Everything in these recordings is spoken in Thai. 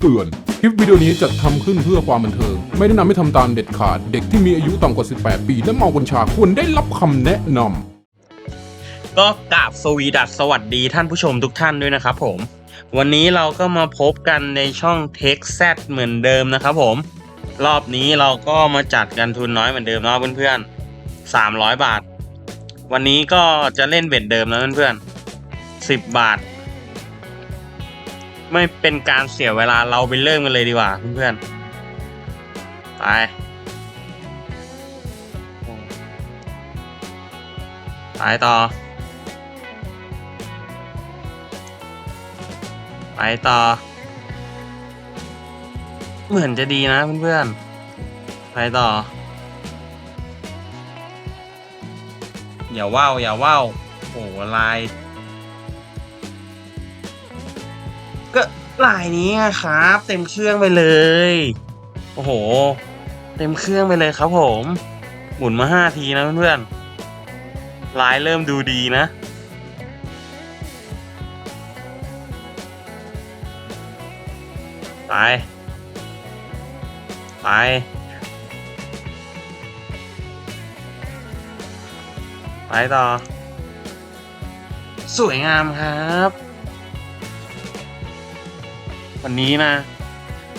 เตือน คลิปวิดีโอนี้จัดทำขึ้นเพื่อความบันเทิง ไม่แนะนำให้ทำตามเด็ดขาด เด็กที่มีอายุต่ำกว่า 18 ปี และเมากัญชาควรได้รับคำแนะนำ ก็กราบสวีดัสสวัสดีท่านผู้ชมทุกท่านด้วยนะครับผม วันนี้เราก็มาพบกันในช่อง t e x z เหมือนเดิมนะครับผม รอบนี้เราก็มาจัดกันทุนน้อยเหมือนเดิมเนาะเพื่อนๆ300 บาท วันนี้ก็จะเล่นเบ็ดเดิมนะเพื่อนๆ10 บาท ไม่เป็นการเสียเวลาเราไปเริ่มกันเลยดีกว่าเพื่อนๆ ไปไปต่อ ไปต่อ เหมือนจะดีนะเพื่อนๆ ไปต่อ อย่าว่าวอย่าว่าวโอ้ลาย ลายนี้ครับ เต็มเครื่องไปเลย โอ้โห เต็มเครื่องไปเลยครับผม หมุนมาห้าทีนะเพื่อนๆลายเริ่มดูดีนะไปไปไปต่อ สวยงามครับ วันนี้นะ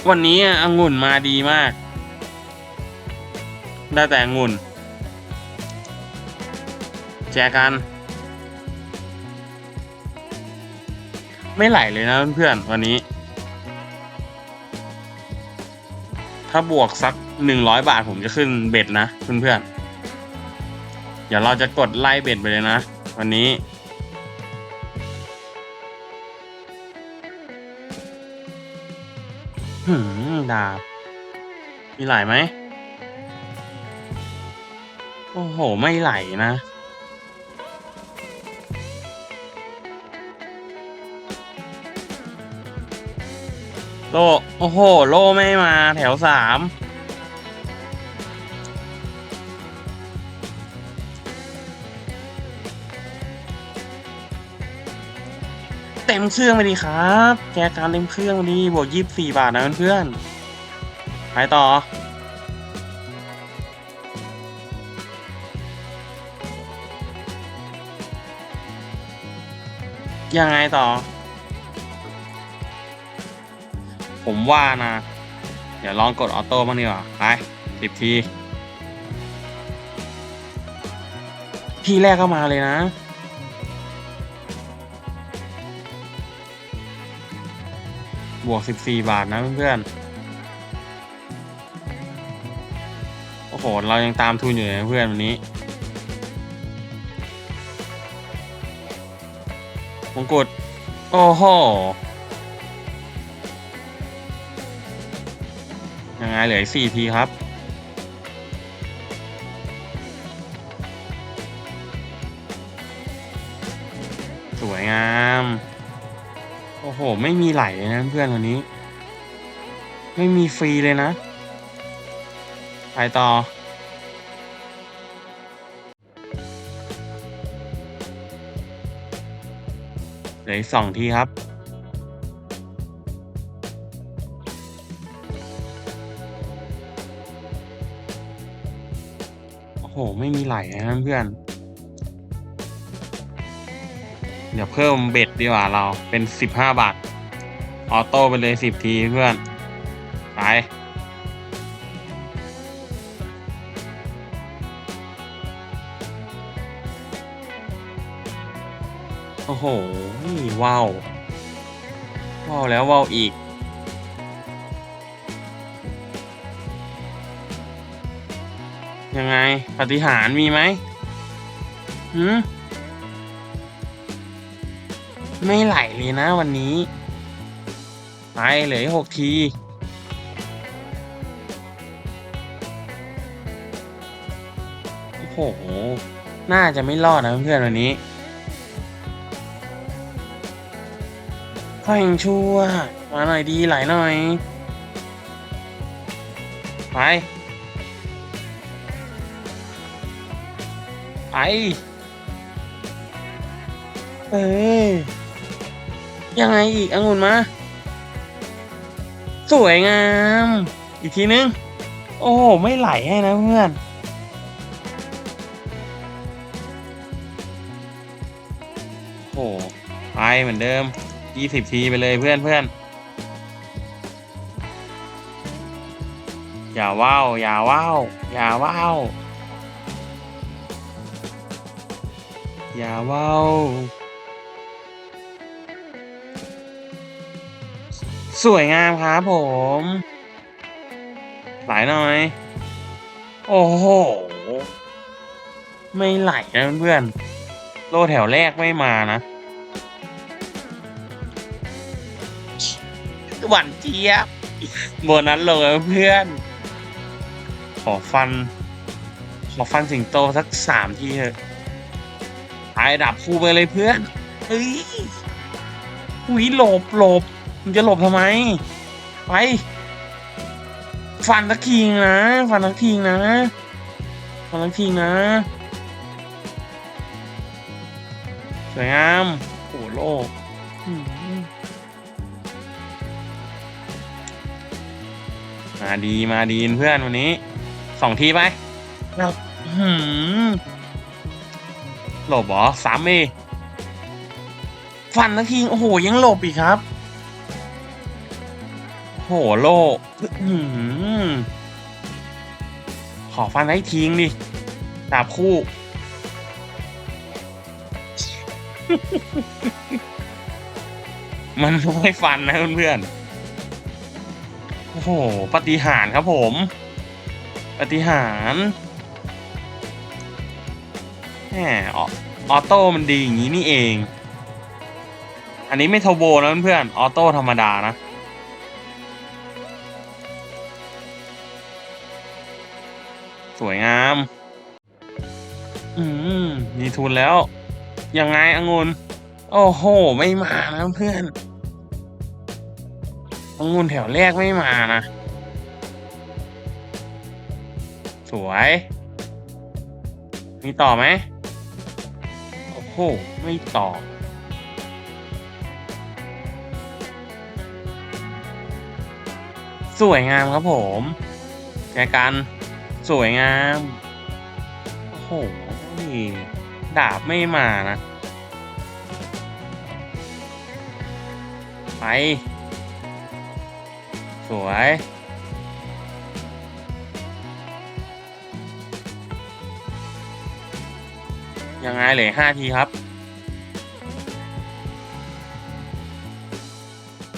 วันนี้อะองุ่นมาดีมาก ได้แต่องุ่น แจกัน ไม่ไหลเลยนะเพื่อนๆวันนี้ ถ้าบวกสักหนึ่งร้อยบาทผมจะขึ้นเบ็ดนะเพื่อนๆเดี๋ยวเราจะกดไล่เบ็ดไปเลยนะ วันนี้ หืมดาบ มีไหลไหม โอ้โห ไม่ไหลนะ โล โอ้โห โลไม่มาแถวสาม เต็มเครื่องไปดีครับแกการเต็มเครื่องดีบวกยี่สิบสี่บาทนะเพื่อนๆไปต่อยังไงต่อ ผมว่านะ เดี๋ยวลองกดออโต้บ้างดีกว่า ไปสิบที ทีแรกก็มาเลยนะ บวก 14 บาทนะเพื่อนๆ โอ้โห เรายังตามทุนอยู่เลยนะเพื่อนวันนี้มงกุฎโอ้โห ยังไงเหลืออีกสี่ทีครับ สวยงาม โอ้โห ไม่มีไหลเลยนะเพื่อนวันนี้ ไม่มีฟรีเลยนะ ไปต่อ เหลืออีกสองทีครับโอ้โหไม่มีไหลนะเพื่อน เดี๋ยวเพิ่มเบ็ดดีกว่าเราเป็นสิบห้าบาท ออโต้ไปเลยสิบทีเพื่อน ไป โอ้โหว้าวว้าวแล้วว้าวอีกยังไงปฏิหารมีไหมหืม ไม่ไหลเลยนะวันนี้ ไปเหลือหกที โอ้โห น่าจะไม่รอดนะเพื่อนวันนี้ก็ยังชั่ว มาหน่อยดีไหลหน่อย ไป ไป เอ้ ยังไงอีกองุ่นมา สวยงาม อีกทีนึง โอ้ไม่ไหลให้นะเพื่อนโอ้ไปเหมือนเดิม 20 ทีไปเลยเพื่อนเพื่อนอย่าว้าวอย่าว้าวอย่าว้าวอย่าว้าว สวยงามครับผม ไหลหน่อย โอ้โห ไม่ไหลนะเพื่อน โลแถวแรกไม่มานะหวานเจี๊ยบบนัสลงแล้วเพื่อน ขอฟัน ขอฟันสิงโตสักสามทีเถอะไอ้ดับคู่ไปเลยเพื่อน เฮ้ยหุยหลบหลบ มึงจะหลบทำไม ไป ฟันสักทีนะ ฟันสักทีนะ ฟันสักทีนะสวยงามโอ้โลกอืมมาดีมาดีเพื่อนวันนี้สองทีไปแล้วหืมหลบเหรอสามเอฟันสักทีโอ้โหยังหลบอีกครับ โหโลกขอฟันให้ทิ้งดิดาบคู่ มันไม่ฟันนะเพื่อนๆ โอ้โห ปฏิหารครับผม ปฏิหารแหมออออโต้มันดีอย่างนี้นี่เอง อันนี้ไม่เทอร์โบนะเพื่อนๆ ออโต้ธรรมดานะ สวยงาม อืม มีทุนแล้ว ยังไงองุนโอ้โห ไม่มานะเพื่อนองุนแถวแรกไม่มานะ สวย มีต่อไหม โอ้โห ไม่ต่อสวยงามครับผมแจกัน สวยงาม โอ้โหดาบไม่มานะ ไป สวย ยังไงเหลยห้าทีครับ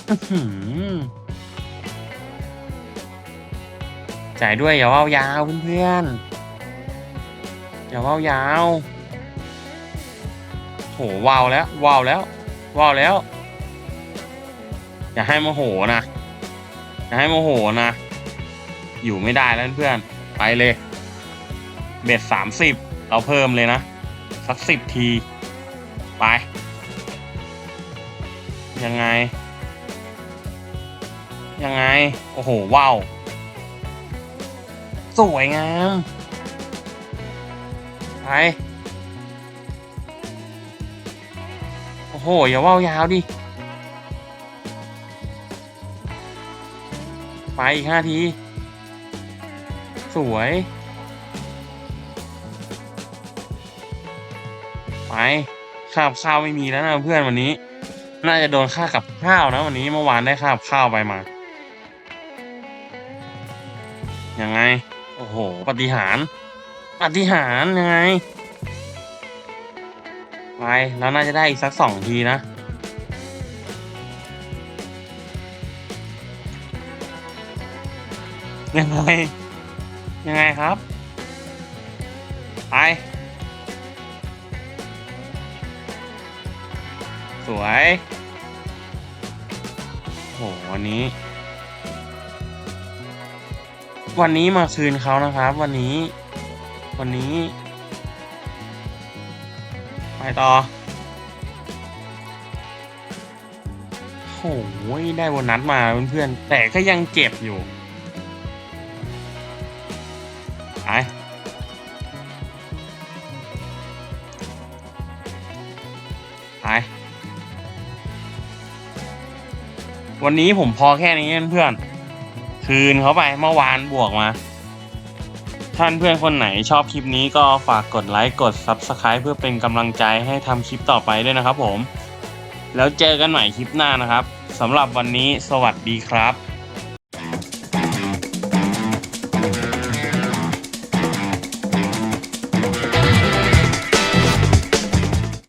อือหือ จ่ายด้วยอย่าว่ายาวเพื่อนๆอย่าว่ายาวโหว้าวแล้วว้าวแล้วว้าวแล้ว อย่าให้โมโหนะอย่าให้โมโหนะ อยู่ไม่ได้แล้วเพื่อนไปเลย เบ็ดสามสิบเราเพิ่มเลยนะ สักสิบที ไป ยังไง ยังไง โอ้โหว้าว สวยงามไปโอ้โห อย่าว่าวยาวดิ ไปอีกห้าที สวย ไปข้าวข้าวไม่มีแล้วนะเพื่อนวันนี้ น่าจะโดนค่ากับข้าวนะวันนี้เมื่อวานได้ค่ากับข้าวไปมายังไง โอ้โหปฏิหารปฏิหารย์ยังไงไปแล้วน่าจะได้อีกสักสองทีนะยังไงยังไงครับ ไป สวยโหวันนี้ วันนี้มาคืนเขานะครับ วันนี้ วันนี้ ไปต่อโอ้ยได้โบนัสมาเพื่อนๆแต่ก็ยังเจ็บอยู่ไปไปวันนี้ผมพอแค่นี้เพื่อนๆ คืนเขาไปเมื่อวานบวกมา ท่านเพื่อนคนไหนชอบคลิปนี้ก็ฝากกดไลค์กด Subscribe เพื่อเป็นกำลังใจให้ทำคลิปต่อไปด้วยนะครับผม แล้วเจอกันใหม่คลิปหน้านะครับสำหรับวันนี้สวัสดีครับ